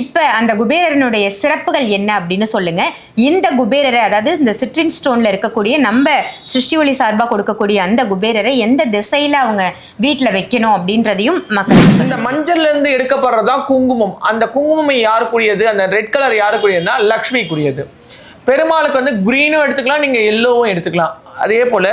இப்போ அந்த குபேரனுடைய சிறப்புகள் என்ன அப்படின்னு சொல்லுங்க. இந்த குபேரரை அதாவது இந்த சிட்ரின் ஸ்டோன்ல இருக்கக்கூடிய நம்ம சிருஷ்டி ஒளி சார்பாக கொடுக்கக்கூடிய அந்த குபேரரை எந்த திசையில அவங்க வீட்டில் வைக்கணும் அப்படின்றதையும் மக்கள் இந்த மஞ்சள்ல இருந்து எடுக்கப்படுறதா குங்குமம். அந்த குங்குமம் யாருக்குரியது? அந்த ரெட் கலர் யாருக்குரியதுன்னா லக்ஷ்மிக்குரியது. பெருமாளுக்கு வந்து க்ரீனும் எடுத்துக்கலாம் நீங்கள் எல்லோவும் எடுத்துக்கலாம். அதே போல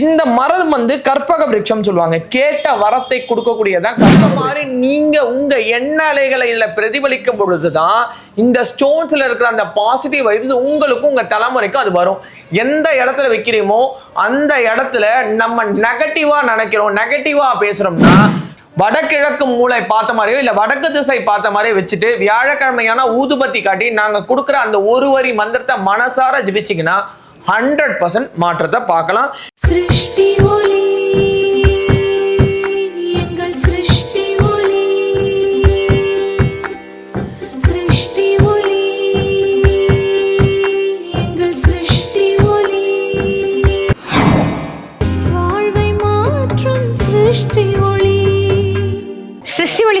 இந்த மரம் வந்து கற்பக விருட்சம் சொல்லுவாங்க. கேட்ட வரத்தை கொடுக்கக்கூடியதான் கற்பக மாதிரி நீங்க உங்க எண்ண அலைகளை இதுல பிரதிபலிக்கும் பொழுதுதான் இந்த ஸ்டோன்ஸ்ல இருக்கிற அந்த பாசிட்டிவ் வைப்ஸ் உங்களுக்கும் உங்க தலைமுறைக்கும் அது வரும். எந்த இடத்துல வைக்கிறீமோ அந்த இடத்துல நம்ம நெகட்டிவா நினைக்கிறோம் நெகட்டிவா பேசுறோம்னா வடகிழக்கு மூளை பார்த்த மாதிரியோ இல்ல வடக்கு திசை பார்த்த மாதிரியோ வச்சுட்டு வியாழக்கிழமையான ஊதுபத்தி காட்டி நாங்க கொடுக்குற அந்த ஒரு வரி மந்திரத்தை மனசார ஜிபிச்சிங்கன்னா ஹண்ட்ரட் பர்சன்ட் மாற்றத்தை பார்க்கலாம். சிருஷ்டி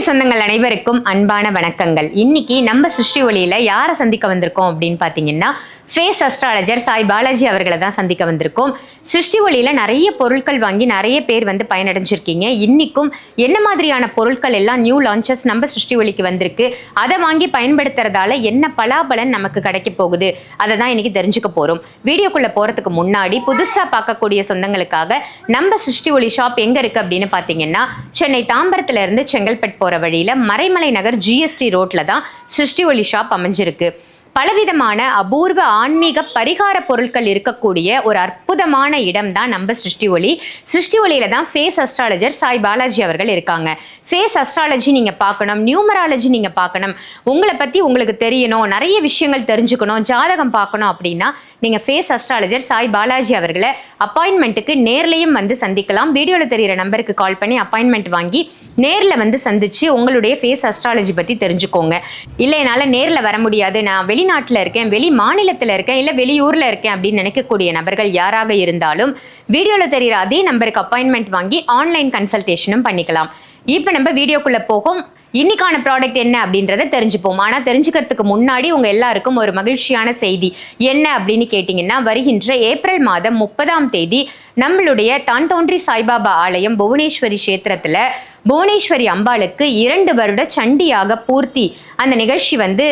சொந்தங்கள் அனைவருக்கும் அன்பான வணக்கங்கள். இன்னைக்கு நம்ம சிருஷ்டி ஒளியில யாரை சந்திக்க வந்திருக்கோம் அப்படின்னு பார்த்தீங்கன்னா ஃபேஸ் அஸ்ட்ராலஜர் சாய் பாலாஜி அவர்களை தான் சந்திக்க வந்திருக்கோம். சிருஷ்டி ஒளியில் நிறைய பொருட்கள் வாங்கி நிறைய பேர் வந்து பயனடைஞ்சிருக்கீங்க. இன்றைக்கும் என்ன மாதிரியான பொருட்கள் எல்லாம் நியூ லான்ச்சஸ் நம்ம சிருஷ்டி ஒளிக்கு வந்திருக்கு அதை வாங்கி பயன்படுத்துறதால என்ன பலாபலன் நமக்கு கிடைக்க போகுது அதை தான் இன்னைக்கு தெரிஞ்சுக்க போகிறோம் வீடியோக்குள்ளே போகிறதுக்கு முன்னாடி புதுசாக பார்க்கக்கூடிய சொந்தங்களுக்காக நம்ம சிருஷ்டி ஒளி ஷாப் எங்கே இருக்குது அப்படின்னு பார்த்தீங்கன்னா சென்னை தாம்பரத்துலேருந்து செங்கல்பட் போகிற வழியில் மறைமலை நகர் ஜிஎஸ்டி ரோட்டில் தான் சிருஷ்டி ஒளி ஷாப் அமைஞ்சிருக்கு. பலவிதமான அபூர்வ ஆன்மீக பரிகார பொருட்கள் இருக்கக்கூடிய ஒரு அற்புதமான இடம் தான் நம்ம சிருஷ்டி ஒளி. சிருஷ்டி ஒளியில தான் ஃபேஸ் அஸ்ட்ராலஜர் சாய் பாலாஜி அவர்கள் இருக்காங்க. ஃபேஸ் அஸ்ட்ராலஜி நீங்க பார்க்கணும் நியூமராலஜி நீங்க பார்க்கணும். உங்களை பத்தி உங்களுக்கு தெரியணும் நிறைய விஷயங்கள் தெரிஞ்சுக்கணும் ஜாதகம் பார்க்கணும் அப்படின்னா நீங்க ஃபேஸ் அஸ்ட்ராலஜர் சாய் பாலாஜி அவர்களை அப்பாயின்மெண்ட்டுக்கு நேர்லையும் வந்து சந்திக்கலாம். வீடியோவில் தெரியிற நம்பருக்கு கால் பண்ணி அப்பாயின்மெண்ட் வாங்கி நேரில் வந்து சந்திச்சு உங்களுடைய ஃபேஸ் அஸ்ட்ராலஜி பற்றி தெரிஞ்சுக்கோங்க. இல்லை என்னால் நேரில் வர முடியாது. நான் வெளிநாட்டில் இருக்கேன் வெளி மாநிலத்தில் இருக்கேன் இல்லை வெளியூரில் இருக்கேன் அப்படின்னு நினைக்கக்கூடிய நபர்கள் யாராக இருந்தாலும் வீடியோவில் தெரிகிற அதே நம்பருக்கு அப்பாயின்மெண்ட் வாங்கி ஆன்லைன் கன்சல்டேஷனும் பண்ணிக்கலாம். இப்போ நம்ம வீடியோக்குள்ளே போகும். இன்னைக்கான ப்ராடக்ட் என்ன அப்படின்றத தெரிஞ்சுப்போம். ஆனால் தெரிஞ்சுக்கிறதுக்கு முன்னாடி உங்கள் எல்லாருக்கும் ஒரு மகிழ்ச்சியான செய்தி என்ன அப்படின்னு கேட்டிங்கன்னா வருகின்ற ஏப்ரல் மாதம் முப்பதாம் தேதி நம்மளுடைய தான் தோன்றி சாய்பாபா ஆலயம் புவனேஸ்வரி கஷேத்திரத்தில் புவனேஸ்வரி அம்பாளுக்கு இரண்டு வருட சண்டியாக பூர்த்தி. அந்த நிகழ்ச்சி வந்து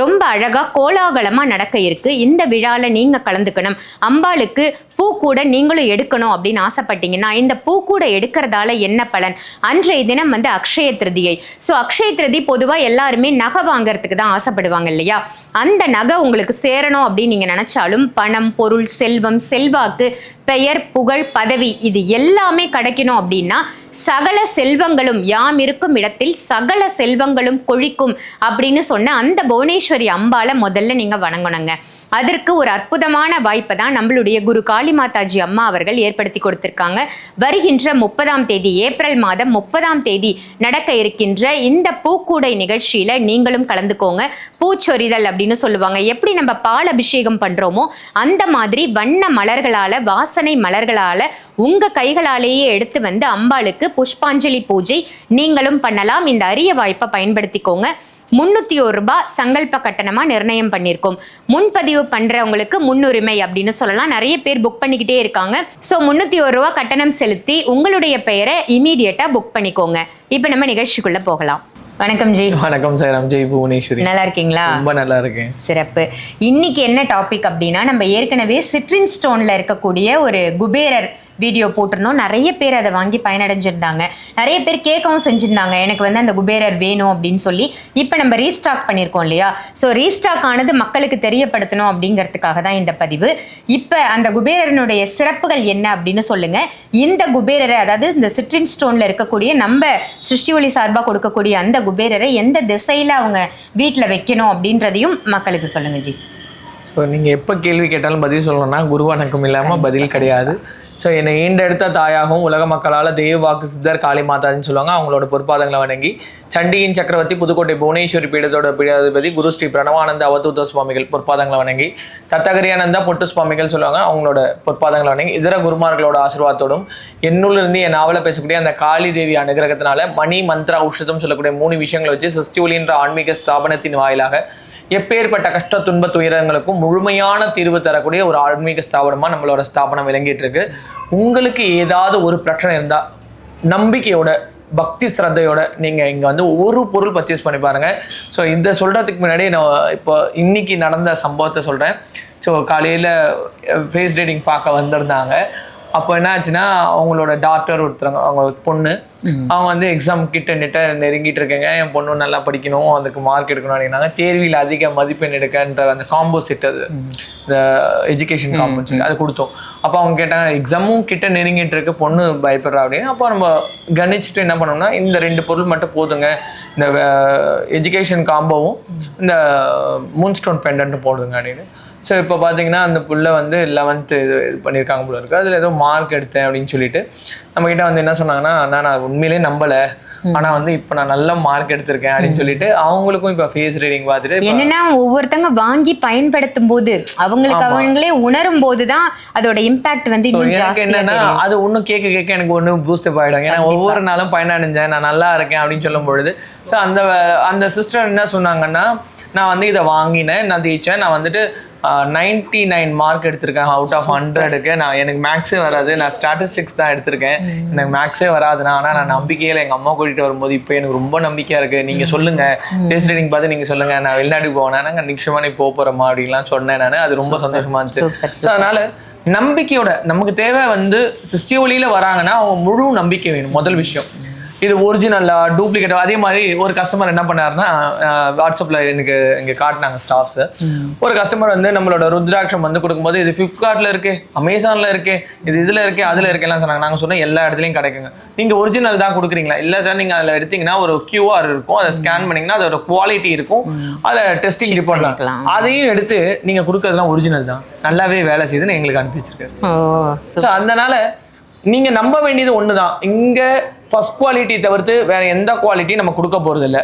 ரொம்ப அழகாக கோலாகலமாக நடக்க இருக்கு. இந்த விழாவில் நீங்கள் கலந்துக்கணும். அம்பாளுக்கு பூக்கூட நீங்களும் எடுக்கணும் அப்படின்னு ஆசைப்பட்டீங்கன்னா இந்த பூக்கூட எடுக்கிறதால என்ன பலன்? அன்றைய தினம் வந்து அக்ஷய திருதியை. ஸோ அக்ஷய திருதி பொதுவாக எல்லாருமே நகை வாங்குறதுக்கு தான் ஆசைப்படுவாங்க இல்லையா? அந்த நகை உங்களுக்கு சேரணும் அப்படின்னு நீங்கள் நினச்சாலும் பணம் பொருள் செல்வம் செல்வாக்கு பெயர் புகழ் பதவி இது எல்லாமே கிடைக்கணும் அப்படின்னா சகல செல்வங்களும் யாம் இருக்கும் இடத்தில் சகல செல்வங்களும் கொழிக்கும் அப்படின்னு சொன்ன அந்த புவனேஸ்வரி அம்பால முதல்ல நீங்க வணங்கணுங்க. அதற்கு ஒரு அற்புதமான வாய்ப்பை தான் நம்மளுடைய குரு காளி மாதாஜி அம்மா அவர்கள் ஏற்படுத்தி கொடுத்திருக்காங்க. வருகின்ற முப்பதாம் தேதி ஏப்ரல் மாதம் முப்பதாம் தேதி நடக்க இருக்கின்ற இந்த பூக்கூடை நிகழ்ச்சியில் நீங்களும் கலந்துக்கோங்க. பூச்சொரிதல் அப்படின்னு சொல்லுவாங்க. எப்படி நம்ம பால் அபிஷேகம் பண்ணுறோமோ அந்த மாதிரி வண்ண மலர்களால் வாசனை மலர்களால் உங்கள் கைகளாலேயே எடுத்து வந்து அம்பாளுக்கு புஷ்பாஞ்சலி பூஜை நீங்களும் பண்ணலாம். இந்த அரிய வாய்ப்பை பயன்படுத்திக்கோங்க. முந்நூற்றி ஒரு ரூபாய் சங்கல்ப கட்டணமாக நிர்ணயம் பண்ணியிருக்கோம் முன்பதிவு பண்ணுறவங்களுக்கு முன்னுரிமை அப்படின்னு சொல்லலாம். நிறைய பேர் புக் பண்ணிக்கிட்டே இருக்காங்க. ஸோ முந்நூற்றி ஒரு ரூபா கட்டணம் செலுத்தி உங்களுடைய பெயரை இமீடியட்டாக புக் பண்ணிக்கோங்க. இப்போ நம்ம நிகழ்ச்சிக்குள்ளே போகலாம். வணக்கம் ஜி. வணக்கம் சார். ஜெய் புவனேஸ்வரி நல்லா இருக்கீங்களா? ரொம்ப நல்லா இருக்கேன். சிறப்பு. இன்னைக்கு என்ன டாபிக் அப்படின்னா நம்ம ஏற்கனவே சிட்ரின் ஸ்டோன்ல இருக்கக்கூடிய ஒரு குபேரர் வீடியோ போட்டிருந்தோம். நிறைய பேர் அதை வாங்கி பயனடைஞ்சிருந்தாங்க. நிறைய பேர் கேட்கவும் செஞ்சிருந்தாங்க. எனக்கு வந்து அந்த குபேரர் வேணும் அப்படின்னு சொல்லி. இப்போ நம்ம ரீஸ்டாக் பண்ணியிருக்கோம் இல்லையா? ஸோ ரீஸ்டாக் ஆனது மக்களுக்கு தெரியப்படுத்தணும் அப்படிங்கிறதுக்காக தான் இந்த பதிவு. இப்போ அந்த குபேரனுடைய சிறப்புகள் என்ன அப்படின்னு சொல்லுங்க. இந்த குபேரரை அதாவது இந்த சிட்ரின் ஸ்டோனில் இருக்கக்கூடிய நம்ம சிருஷ்டி ஒளி சார்பாக கொடுக்கக்கூடிய அந்த குபேரரை எந்த திசையில் அவங்க வீட்டில் வைக்கணும் அப்படின்றதையும் மக்களுக்கு சொல்லுங்க ஜி. ஸோ நீங்கள் எப்போ கேள்வி கேட்டாலும் பதில் சொல்லணும்னா குருவணக்கம் இல்லாமல் பதில் கிடையாது. ஸோ என்னை ஈண்டெடுத்த தாயாகவும் உலக மக்களால் தெய்வ வாக்கு சித்தர் காளி மாதான்னு சொல்லுவாங்க. அவங்களோட பொற்பாதங்களை வணங்கி சண்டியின் சக்கரவர்த்தி புதுக்கோட்டை புவனேஸ்வரி பீடத்தோட பீடாதிபதி குரு ஸ்ரீ பிரணவானந்த அவதூத சுவாமிகள் பொற்பாதங்களை வணங்கி தத்தகரியானந்தா பொட்டு சுவாமிகள் சொல்லுவாங்க அவங்களோட பொற்பாதங்களை வணங்கி இதர குருமார்களோட ஆசீர்வாதத்தோடும் என்னுள்ளிருந்து என் நாவலை பேசக்கூடிய அந்த காளி தேவி அனுகிரகத்தினால மணி மந்த்ரா உஷதம் சொல்லக்கூடிய மூணு விஷயங்களை வச்சு சிருஷ்டி ஒளின்ற ஆன்மீக ஸ்தாபனத்தின் வாயிலாக எப்பேற்பட்ட கஷ்ட துன்ப துயரங்களுக்கும் முழுமையான தீர்வு தரக்கூடிய ஒரு ஆன்மீக ஸ்தாபனமாக நம்மளோட ஸ்தாபனம் விளங்கிட்டு இருக்கு. உங்களுக்கு ஏதாவது ஒரு பிரச்சனை இருந்தால் நம்பிக்கையோட பக்தி ஸ்ரத்தையோட நீங்கள் இங்கே வந்து ஒரு பொருள் பர்ச்சேஸ் பண்ணி பாருங்கள் ஸோ இந்த சொல்கிறதுக்கு முன்னாடி நான் இப்போ இன்னைக்கு நடந்த சம்பவத்தை சொல்கிறேன் ஸோ காலையில் ஃபேஸ் ரீடிங் பார்க்க வந்திருந்தாங்க. அப்போ என்ன ஆச்சுன்னா அவங்களோட டாக்டர் ஒருத்தவங்க அவங்க பொண்ணு அவங்க வந்து எக்ஸாம் கிட்ட நிட்ட நெருங்கிட்டு இருக்கேங்க. என் பொண்ணு நல்லா படிக்கணும் அதுக்கு மார்க் எடுக்கணும் அப்படின்னாங்க. தேர்வில் அதிக மதிப்பெண் எடுக்கன்ற அந்த காம்போ செட் அது இந்த எஜுகேஷன் காம்போ செட் அது கொடுத்தோம். அப்போ அவங்க கேட்டாங்க எக்ஸாமும் கிட்ட நெருங்கிட்டு இருக்கு பொண்ணு பயப்படுறா அப்படின்னு. அப்போ நம்ம கணிச்சிட்டு என்ன பண்ணோம்னா இந்த ரெண்டு பொருள் மட்டும் போதுங்க. இந்த எஜுகேஷன் காம்போவும் இந்த மூன் ஸ்டோன் பெண்டன்ட் போடுங்க அப்படின்னு. ஸோ இப்போ பார்த்தீங்கன்னா அந்த புள்ள வந்து லெவன்த்து இது இது பண்ணியிருக்காங்க போல இருக்கு. அதில் ஏதோ மார்க் எடுத்தேன் அப்படின்னு சொல்லிட்டு நம்மக்கிட்ட வந்து என்ன சொன்னாங்கன்னா நான் உண்மையிலே நம்பலை. ஆனால் வந்து இப்போ நான் நல்ல மார்க் எடுத்திருக்கேன். அப்படின்னு சொல்லிட்டு அவங்களுக்கும் இப்போ ஃபேஸ் ரீடிங் பார்த்துட்டு என்னன்னா ஒவ்வொருத்தங்க வாங்கி பயன்படுத்தும் போது அவங்களுக்கு அவங்களே உணரும் போதுதான் அதோட இம்பாக்ட் வந்து எனக்கு என்னன்னா அது ஒன்றும் கேட்க கேட்க எனக்கு ஒன்று பூஸ்ட் ஆகிடும் ஏன்னா ஒவ்வொரு நாளும் பயனடைஞ்சேன். நான் நல்லா இருக்கேன் அப்படின்னு சொல்லும் பொழுது ஸோ அந்த அந்த சிஸ்டர் என்ன சொன்னாங்கன்னா நான் வந்து இதை வாங்கினேன். நான் ஜெயிச்சேன் நான் வந்துட்டு நைன்டி நைன் மார்க் எடுத்திருக்கேன். அவுட் ஆஃப் ஹண்ட்ரடுக்கு நான் எனக்கு மேக்ஸே வராது. நான் ஸ்டாட்டிஸ்டிக்ஸ் தான் எடுத்திருக்கேன். எனக்கு மேக்ஸே வராதுண்ணா ஆனால் நான் நம்பிக்கையில் எங்கள் அம்மா கூட்டிகிட்டு வரும்போது இப்போ எனக்கு ரொம்ப நம்பிக்கையாக இருக்குது நீங்கள் சொல்லுங்கள் டேஸ்ட் ரீடிங் பார்த்து நீங்கள் சொல்லுங்கள் நான் வெளிநாட்டுக்கு போனேன் நாங்கள் நிச்சயமாக நீ போக போகிறோமா அப்படின்லாம் சொன்னேன் நான். அது ரொம்ப சந்தோஷமா இருந்துச்சு. ஸோ அதனால நம்பிக்கையோட நமக்கு தேவை வந்து சிஸ்டி ஒளியில வராங்கன்னா அவங்க முழு நம்பிக்கை வேணும். முதல் விஷயம். இது ஒரிஜினலா டூப்ளிகேட் அதே மாதிரி ஒரு கஸ்டமர் என்ன பண்ணாருன்னா அஹ், வாட்ஸ்அப்ல எனக்கு இங்க காட்டினாங்க ஸ்டாஃப்ஸ் ஒரு கஸ்டமர் வந்து நம்மளோட ருத்ராட்சம் வந்து கொடுக்கும்போது இது ஃபிளிப்கார்ட்ல இருக்கு அமேசான்ல இருக்கு இது இதுல இருக்கு அதுல இருக்கு எல்லாம் சொன்னாங்க. நாங்க சொன்னோம் எல்லா இடத்துலயும் கிடைக்குங்க. நீங்க ஒரிஜினல் தான் கொடுக்குறீங்களா? இல்ல சார் நீங்க அதுல எடுத்தீங்கன்னா ஒரு QR இருக்கும். அதை ஸ்கேன் பண்ணீங்கன்னா அதோட குவாலிட்டி இருக்கும். அதை டெஸ்டிங் ரிப்போர்ட். அதையும் எடுத்து நீங்க கொடுக்கறதுலாம் ஒரிஜினல் தான். நல்லாவே வேலை செய்யுதுன்னு எங்களுக்கு அனுப்பி வச்சிருக்காரு. ஸோ அதனால நீங்க நம்ப வேண்டியது ஒண்ணுதான். இங்க ஃபஸ்ட் குவாலிட்டி தவிர்த்து வேறு எந்த குவாலிட்டியும் நம்ம கொடுக்க போகிறதில்ல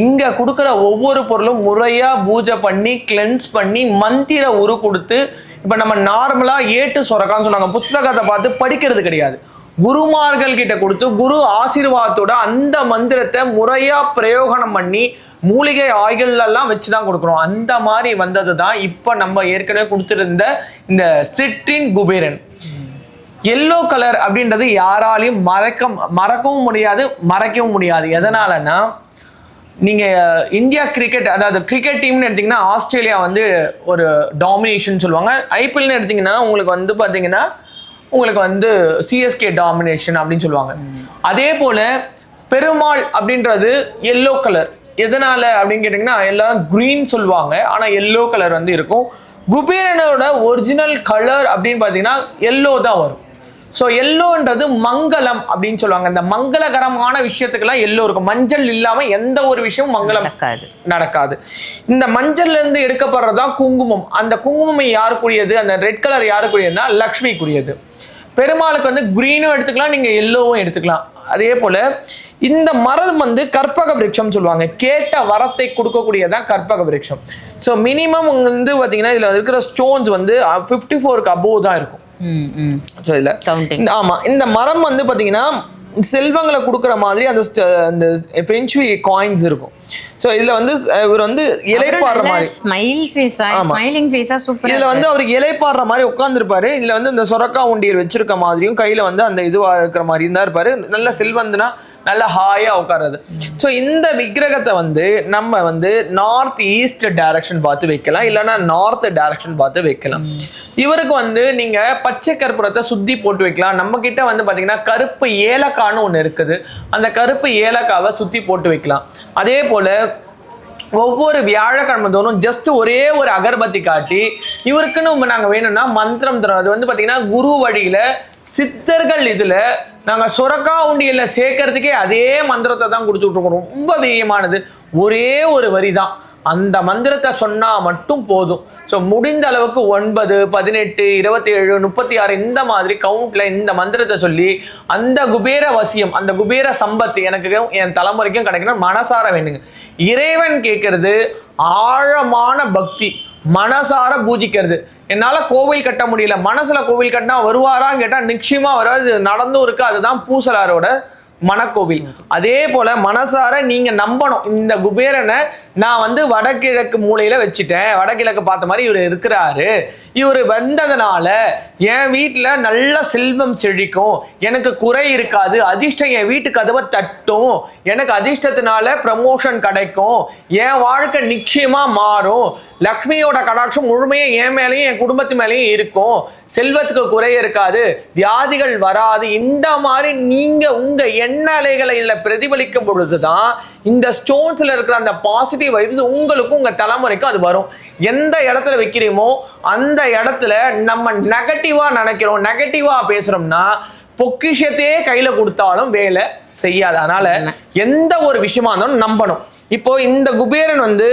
இங்கே கொடுக்குற ஒவ்வொரு பொருளும் முறையாக பூஜை பண்ணி கிளென்ஸ் பண்ணி மந்திர உரு கொடுத்து இப்போ நம்ம நார்மலாக ஏட்டு சொரக்கான்னு சொன்னாங்க. புத்தகத்தை பார்த்து படிக்கிறது கிடையாது. குருமார்கள் கிட்ட கொடுத்து குரு ஆசீர்வாதத்தோட அந்த மந்திரத்தை முறையாக பிரயோகனம் பண்ணி மூலிகை ஆய்கள்லாம் வச்சு தான் கொடுக்குறோம் அந்த மாதிரி வந்தது தான் இப்போ நம்ம ஏற்கனவே கொடுத்துருந்த இந்த சிற்றின் குபேரன். எல்லோ கலர் அப்படின்றது யாராலையும் மறக்க மறக்கவும் முடியாது மறைக்கவும் முடியாது. எதனாலன்னா நீங்கள் இந்தியா கிரிக்கெட் அதாவது கிரிக்கெட் டீம்னு எடுத்திங்கன்னா ஆஸ்திரேலியா வந்து ஒரு டாமினேஷன் சொல்லுவாங்க. ஐபிஎல்னு எடுத்திங்கன்னா உங்களுக்கு வந்து பார்த்தீங்கன்னா உங்களுக்கு வந்து சிஎஸ்கே டாமினேஷன் அப்படின்னு சொல்லுவாங்க. அதே போல் பெருமாள் அப்படின்றது எல்லோ கலர் எதனால் அப்படின்னு கேட்டிங்கன்னா எல்லாரும் க்ரீன் சொல்லுவாங்க. ஆனால் எல்லோ கலர் வந்து இருக்கும். குபேரனோட ஒரிஜினல் கலர் அப்படின்னு பார்த்தீங்கன்னா எல்லோ தான் வரும். ஸோ எல்லோன்றது மங்களம் அப்படின்னு சொல்லுவாங்க. இந்த மங்களகரமான விஷயத்துக்கெல்லாம் எல்லோ இருக்கும். மஞ்சள் இல்லாம எந்த ஒரு விஷயமும் மங்களம் நடக்காது. இந்த மஞ்சள்ல இருந்து எடுக்கப்படுறதுதான் குங்குமம். அந்த குங்குமம் யாருக்குரியது? அந்த ரெட் கலர் யாருக்குரியதுன்னா லக்ஷ்மிக்குரியது. பெருமாளுக்கு வந்து கிரீனும் எடுத்துக்கலாம் நீங்க எல்லோவும் எடுத்துக்கலாம். அதே போல இந்த மரம் வந்து கற்பக விருட்சம் சொல்லுவாங்க. கேட்ட வரத்தை கொடுக்கக்கூடியதான் கற்பக விருட்சம். ஸோ மினிமம் வந்து பாத்தீங்கன்னா இதுல இருக்கிற ஸ்டோன்ஸ் வந்து ஃபிஃப்டி ஃபோருக்கு அபோவ் தான் இருக்கும். ஸோ. இந்த- ஆமா இந்த மரம் வந்து பாத்தீங்கன்னா செல்வங்களை கொடுக்குற மாதிரி அந்த அந்த ஃப்ரெஞ்சுவி காயின்ஸ் இருக்கும். ஸோ இதுல வந்து இவர் வந்து இலைப்பாடுற மாதிரி. ஸ்மைல் ஃபேஸா ஸ்மைலிங் ஃபேஸா சூப்பர் இதுல வந்து அவருக்கு இலைப்பாடுற மாதிரி உட்காந்துருப்பாரு இதுல வந்து இந்த சொரக்கா உண்டியல் வச்சிருக்க மாதிரியும் கையில வந்து அந்த இதுவா இருக்கிற மாதிரி இருந்தா இருப்பாரு. நல்ல செல்வந்தனா நல்லா ஹாயா உட்கார்றது. ஸோ இந்த விக்கிரகத்தை வந்து நம்ம வந்து நார்த் ஈஸ்ட் டைரக்ஷன் பார்த்து வைக்கலாம். இல்லைன்னா நார்த் டைரக்ஷன் பார்த்து வைக்கலாம். இவருக்கு வந்து நீங்க பச்சை கற்பூரத்தை சுத்தி போட்டு வைக்கலாம். நம்ம கிட்ட வந்து பாத்தீங்கன்னா கருப்பு ஏலக்கான்னு ஒன்று இருக்குது. அந்த கருப்பு ஏலக்காவை சுத்தி போட்டு வைக்கலாம். அதே போல ஒவ்வொரு வியாழக்கிழமை தோறும் ஜஸ்ட் ஒரே ஒரு அகர்பத்தி காட்டி இவருக்குன்னு நாங்கள் வேணும்னா மந்திரம் தரோம். அது வந்து பார்த்தீங்கன்னா குரு வழியில சித்தர்கள் இதில் நாங்கள் சுரக்கா உண்டியில் சேர்க்கறதுக்கே அதே மந்திரத்தை தான் கொடுத்துட்ருக்கோம். ரொம்ப வீரியமானது ஒரே ஒரு வரி தான் அந்த மந்திரத்தை சொன்னால் மட்டும் போதும். ஸோ முடிந்த அளவுக்கு ஒன்பது பதினெட்டு இருபத்தி ஏழு முப்பத்தி ஆறு இந்த மாதிரி கவுண்டில் இந்த மந்திரத்தை சொல்லி அந்த குபேர வசியம் அந்த குபேர சம்பத்து எனக்கு என் தலைமுறைக்கும் கிடைக்கணும் மனசார வேண்டுங்க. இறைவன் கேட்கறது ஆழமான பக்தி. மனசார பூஜிக்கிறது. என்னால கோவில் கட்ட முடியல. மனசுல கோவில் கட்டினா வருவாரான்னு கேட்டா நிச்சயமா வராது. நடந்தும் இருக்கு. அதுதான் பூசலாரோட மனக்கோவில். அதே போல மனசார நீங்க நம்பணும். இந்த குபேரனை நான் வந்து வடகிழக்கு மூலையில் வச்சுட்டேன். வடகிழக்கு பார்த்த மாதிரி இவர் இருக்கிறாரு. இவர் வந்ததுனால என் வீட்டில் நல்ல செல்வம் செழிக்கும். எனக்கு குறை இருக்காது. அதிர்ஷ்டம் என் வீட்டு கதவை தட்டும். எனக்கு அதிர்ஷ்டத்தினால ப்ரமோஷன் கிடைக்கும். என் வாழ்க்கை நிச்சயமாக மாறும். லக்ஷ்மியோட கடாட்சம் முழுமையாக என் மேலேயும் என் குடும்பத்து மேலேயும் இருக்கும். செல்வத்துக்கு குறை இருக்காது. வியாதிகள் வராது. இந்த மாதிரி நீங்கள் உங்கள் எண்ண அலைகளை இதுல பிரதிபலிக்கும் பொழுதுதான் இந்த ஸ்டோன்ஸ்ல இருக்கிற அந்த பாசிட்டிவ் வைப்ஸ் உங்களுக்கும் உங்க தலைமுறைக்கும் அது வரும். எந்த இடத்துல வைக்கிறீமோ அந்த இடத்துல நம்ம நெகட்டிவா நினைக்கிறோம் நெகட்டிவா பேசுறோம்னா பொக்கிஷத்தையே கையில கொடுத்தாலும் வேலை செய்யாது. அதனால எந்த ஒரு விஷயமா இருந்தாலும் நம்பணும். இப்போ இந்த குபேரன் வந்து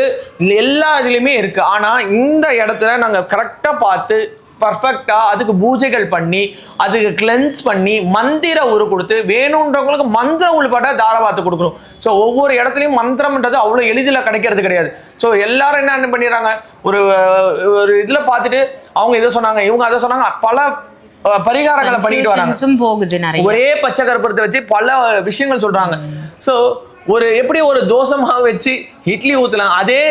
எல்லா இதுலயுமே இருக்கு. ஆனா இந்த இடத்துல நாங்க கரெக்டா பார்த்து பர்ஃபெக்டா அதுக்கு பூஜைகள் பண்ணி அதுக்கு கிளென்ஸ் பண்ணி மந்திர உரு கொடுத்து வேணுன்றவங்களுக்கு மந்திர உள்பட தாரவாத்து கொடுக்கணும். ஸோ ஒவ்வொரு இடத்துலையும் மந்திரம்ன்றது அவ்வளோ எளிதில் கிடைக்கிறது கிடையாது. ஸோ எல்லாரும் என்ன என்ன பண்ணிடுறாங்க? ஒரு ஒரு இதில் பார்த்துட்டு அவங்க இதை சொன்னாங்க இவங்க அதை சொன்னாங்க பல பரிகாரங்களை பண்ணிட்டு வராங்க. ஒரே பச்சை கற்பூரத்தை வச்சு பல விஷயங்கள் சொல்றாங்க. ஸோ ஒரு எப்படி ஒரு தோசை மாவு வச்சு இட்லி ஊற்றலாம் அதே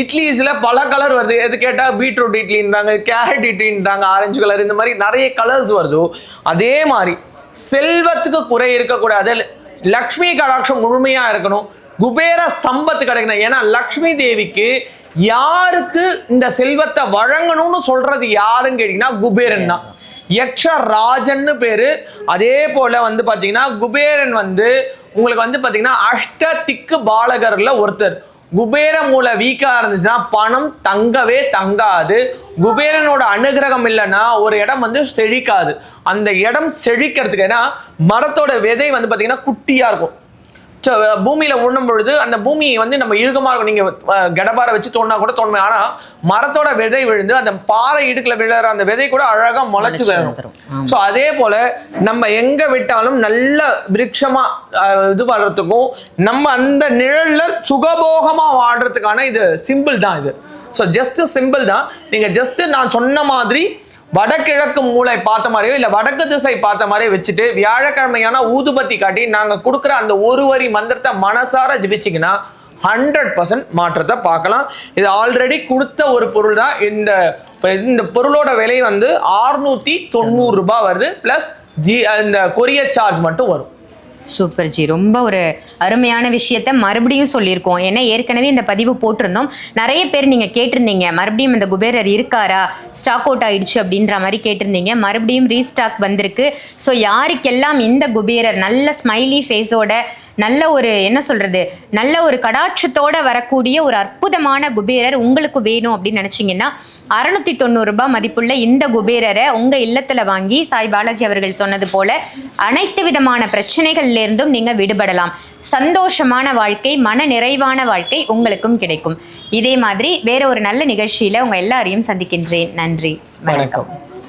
இட்லிஸில் பல கலர் வருது. எது கேட்டால் பீட்ரூட் இட்லின்றாங்க கேரட் இட்லின்றாங்க ஆரஞ்சு கலர் இந்த மாதிரி நிறைய கலர்ஸ் வருதோ. அதே மாதிரி செல்வத்துக்கு குறை இருக்கக்கூடாது. லக்ஷ்மி கடாட்சம் முழுமையாக இருக்கணும். குபேர சம்பத்து கிடைக்கணும். ஏன்னா லக்ஷ்மி தேவிக்கு யாருக்கு இந்த செல்வத்தை வழங்கணும்னு சொல்றது யாருன்னு கேட்டீங்கன்னா குபேரன் தான். யக்ஷராஜன்னு பேரு. அதே போல வந்து பாத்தீங்கன்னா குபேரன் வந்து உங்களுக்கு வந்து பாத்தீங்கன்னா அஷ்ட திக்கு பாலகர்ல ஒருத்தர். குபேர மூல வீக்கா இருந்துச்சுன்னா பணம் தங்கவே தங்காது. குபேரனோட அனுகிரகம் இல்லைன்னா ஒரு இடம் வந்து செழிக்காது. அந்த இடம் செழிக்கிறதுக்கு ஏன்னா மரத்தோட விதை வந்து பாத்தீங்கன்னா குட்டியா இருக்கும். பூமியில உண்ணும் பொழுது அந்த பூமி வந்து நம்ம இறுகமா இருக்கும் நீங்க கடபாரை வச்சு தோண்டினா கூட தோணுமே. ஆனா மரத்தோட விதை விழுந்து அந்த பாறை இடுக்குல விழுற அந்த விதை கூட அழகா முளைச்சு வரும். ஸோ அதே போல நம்ம எங்க விட்டாலும் நல்ல விருட்சமா இது வர்றதுக்கும் நம்ம அந்த நிழல்ல சுகபோகமா வாழ்றதுக்கான இது சிம்பிள் தான் இது. ஸோ ஜஸ்ட் சிம்பிள் தான். நீங்க ஜஸ்ட் நான் சொன்ன மாதிரி வடகிழக்கு மூளை பார்த்த மாதிரியோ இல்லை வடக்கு திசை பார்த்த மாதிரியோ வச்சுட்டு வியாழக்கிழமையான ஊதுபத்தி காட்டி நாங்கள் கொடுக்குற அந்த ஒரு வரி மந்திரத்தை மனசார ஜிபிச்சிங்கன்னா ஹண்ட்ரட் பர்சன்ட் மாற்றத்தை பார்க்கலாம். இது ஆல்ரெடி கொடுத்த ஒரு பொருள் தான் இந்த இந்த பொருளோட விலை வந்து ஆறுநூத்தி தொண்ணூறு ரூபாய் வருது. ப்ளஸ் ஜி இந்த கொரியர் சார்ஜ் மட்டும் வரும். சூப்பர் ஜி. ரொம்ப ஒரு அருமையான விஷயத்த மறுபடியும் சொல்லியிருக்கோம். ஏன்னா ஏற்கனவே இந்த பதிவு போட்டிருந்தோம். நிறைய பேர் நீங்கள் கேட்டிருந்தீங்க. மறுபடியும் இந்த குபேரர் இருக்காரா? ஸ்டாக் அவுட் ஆயிடுச்சு அப்படின்ற மாதிரி கேட்டிருந்தீங்க. மறுபடியும் ரீஸ்டாக் வந்திருக்கு. ஸோ யாருக்கெல்லாம் இந்த குபேரர் நல்ல ஸ்மைலி ஃபேஸோட நல்ல ஒரு என்ன சொல்றது நல்ல ஒரு கடாட்சத்தோட வரக்கூடிய ஒரு அற்புதமான குபேரர் உங்களுக்கு வேணும் அப்படின்னு நினைச்சீங்கன்னா அறுநூத்தி தொண்ணூறு ரூபாய் மதிப்புள்ள இந்த குபேரரை உங்க இல்லத்துல வாங்கி சாய் பாலாஜி அவர்கள் சொன்னது போல அனைத்து விதமான பிரச்சனைகள்ல இருந்தும் நீங்க விடுபடலாம். சந்தோஷமான வாழ்க்கை மன நிறைவான வாழ்க்கை உங்களுக்கும் கிடைக்கும். இதே மாதிரி வேற ஒரு நல்ல நிகழ்ச்சியில உங்க எல்லாரையும் சந்திக்கின்றேன். நன்றி. வணக்கம்.